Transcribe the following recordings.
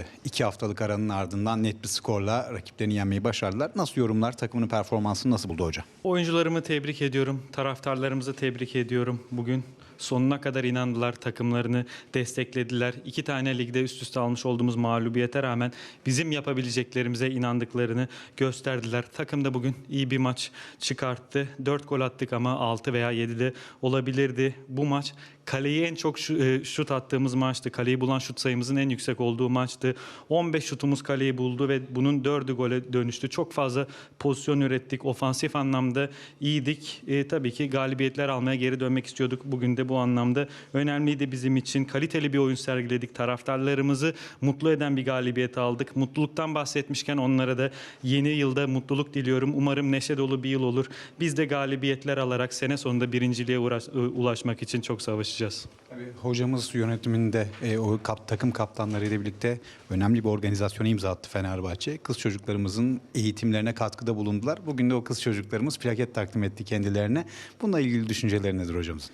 Ee, iki haftalık aranın ardından net bir skorla rakiplerini yenmeyi başardılar. Nasıl yorumlar? Takımının performansını nasıl buldu hocam? Oyuncularımı tebrik ediyorum. Taraftarlarımızı tebrik ediyorum. Bugün sonuna kadar inandılar. Takımlarını desteklediler. İki tane ligde üst üste almış olduğumuz mağlubiyete rağmen bizim yapabileceklerimize inandıklarını gösterdiler. Takım da bugün iyi bir maç çıkarttı. 4 gol attık ama 6 veya 7 de olabilirdi. Bu maç kaleyi en çok e, şut attığımız maçtı. Kaleyi bulan şut sayımızın en yüksek olduğu maçtı. 15 şutumuz kaleyi buldu ve bunun 4'ü gole dönüştü. Çok fazla pozisyon ürettik. Ofansif anlamda iyiydik. E, tabii ki galibiyetler almaya geri dönmek istiyorduk. Bugün de bu anlamda önemliydi bizim için. Kaliteli bir oyun sergiledik. Taraftarlarımızı mutlu eden bir galibiyet aldık. Mutluluktan bahsetmişken onlara da yeni yılda mutluluk diliyorum. Umarım neşe dolu bir yıl olur. Biz de galibiyetler alarak sene sonunda birinciliğe uğraş- ulaşmak için çok savaşacağız. Tabii hocamız yönetiminde e, o kap, takım kaptanlarıyla birlikte önemli bir organizasyona imza attı Fenerbahçe. Kız çocuklarımızın eğitimlerine katkıda bulundular. Bugün de o kız çocuklarımız plaket takdim etti kendilerine. Bununla ilgili düşünceleri nedir hocamızın?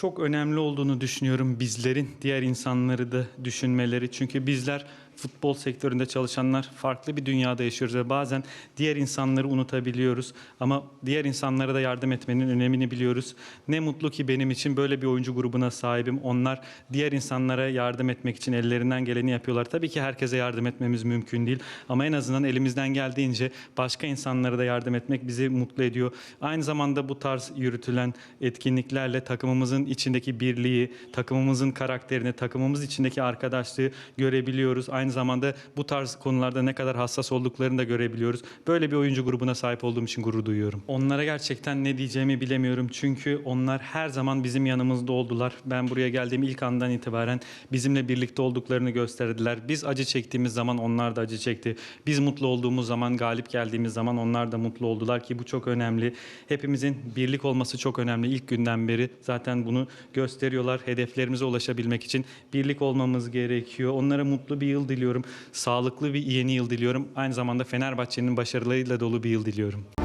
Çok önemli olduğunu düşünüyorum bizlerin diğer insanları da düşünmeleri. Çünkü bizler futbol sektöründe çalışanlar farklı bir dünyada yaşıyoruz ve bazen diğer insanları unutabiliyoruz. Ama diğer insanlara da yardım etmenin önemini biliyoruz. Ne mutlu ki benim için böyle bir oyuncu grubuna sahibim. Onlar diğer insanlara yardım etmek için ellerinden geleni yapıyorlar. Tabii ki herkese yardım etmemiz mümkün değil. Ama en azından elimizden geldiğince başka insanlara da yardım etmek bizi mutlu ediyor. Aynı zamanda bu tarz yürütülen etkinliklerle takımımızın içindeki birliği, takımımızın karakterini, takımımız içindeki arkadaşlığı görebiliyoruz. Aynı zamanda bu tarz konularda ne kadar hassas olduklarını da görebiliyoruz. Böyle bir oyuncu grubuna sahip olduğum için gurur duyuyorum. Onlara gerçekten ne diyeceğimi bilemiyorum. Çünkü onlar her zaman bizim yanımızda oldular. Ben buraya geldiğim ilk andan itibaren bizimle birlikte olduklarını gösterdiler. Biz acı çektiğimiz zaman onlar da acı çekti. Biz mutlu olduğumuz zaman, galip geldiğimiz zaman onlar da mutlu oldular ki bu çok önemli. Hepimizin birlik olması çok önemli. İlk günden beri zaten bunu gösteriyorlar. Hedeflerimize ulaşabilmek için birlik olmamız gerekiyor. Onlara mutlu bir yıl diliyorum. Sağlıklı bir yeni yıl diliyorum. Aynı zamanda Fenerbahçe'nin başarılarıyla dolu bir yıl diliyorum.